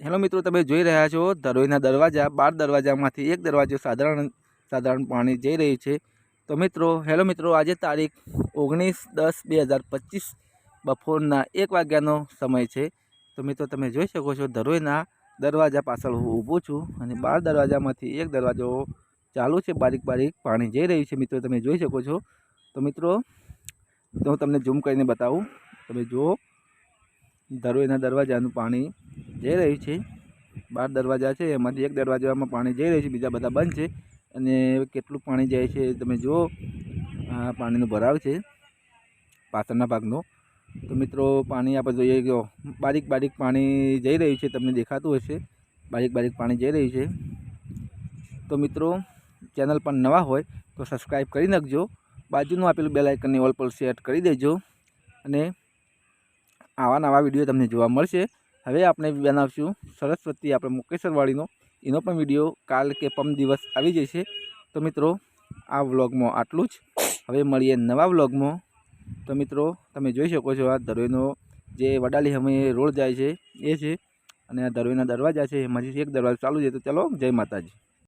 Hello મિત્રો, તમે જોઈ રહ્યા છો ધરોઈના દરવાજા, બાર દરવાજામાંથી એક દરવાજો સાધારણ સાધારણ પાણી જઈ રહ્યું છે. તો મિત્રો, હેલો મિત્રો, આજે તારીખ ઓગણીસ દસ બે હજાર પચીસ બપોરના એક વાગ્યાનો સમય છે. તો મિત્રો, તમે જોઈ શકો છો ધરોઈના દરવાજા પાછળ હું ઊભો છું અને બાર દરવાજામાંથી એક દરવાજો ચાલુ છે. બારીક બારીક પાણી જઈ રહ્યું છે મિત્રો, તમે જોઈ શકો છો. તો મિત્રો, તો હું તમને ઝૂમ કરીને બતાવું. તમે જુઓ, ધરોઈના દરવાજાનું પાણી જઈ રહ્યું છે. બાર દરવાજા છે, એમાંથી એક દરવાજામાં પાણી જઈ રહ્યું છે, બીજા બધા બંધ છે. અને કેટલું પાણી જાય છે તમે જુઓ, આ પાણીનો ભરાવ છે, પાછળના ભાગનો. તો મિત્રો, પાણી આપણે જોઈએ ગયો બારીક બારીક પાણી જઈ રહ્યું છે, તમને દેખાતું હશે. બારીક બારીક પાણી જઈ રહ્યું છે. તો મિત્રો, ચેનલ પર નવા હોય તો સબસ્ક્રાઈબ કરી નાખજો. બાજુનું આપેલું બેલ આઇકનને ઓલ પર સેટ કરી દેજો. અને આવા નવા વીડિયો તમને જોવા મળશે. હવે આપણે બનાવશું સરસ્વતી, આપણે મુકેશ્વરવાળીનો એનો પણ વીડિયો કાલ કે પમ દિવસ આવી જશે. તો મિત્રો, આ વ્લોગમાં આટલું જ. હવે મળીએ નવા વ્લોગમાં. તો મિત્રો, તમે જોઈ શકો છો આ ધરોઈનો જે વડાલી અમે રોડ જાય છે, એ છે. અને આ ધરોઈના દરવાજા છે, એમાંથી એક દરવાજો ચાલુ છે. તો ચલો, જય માતાજી.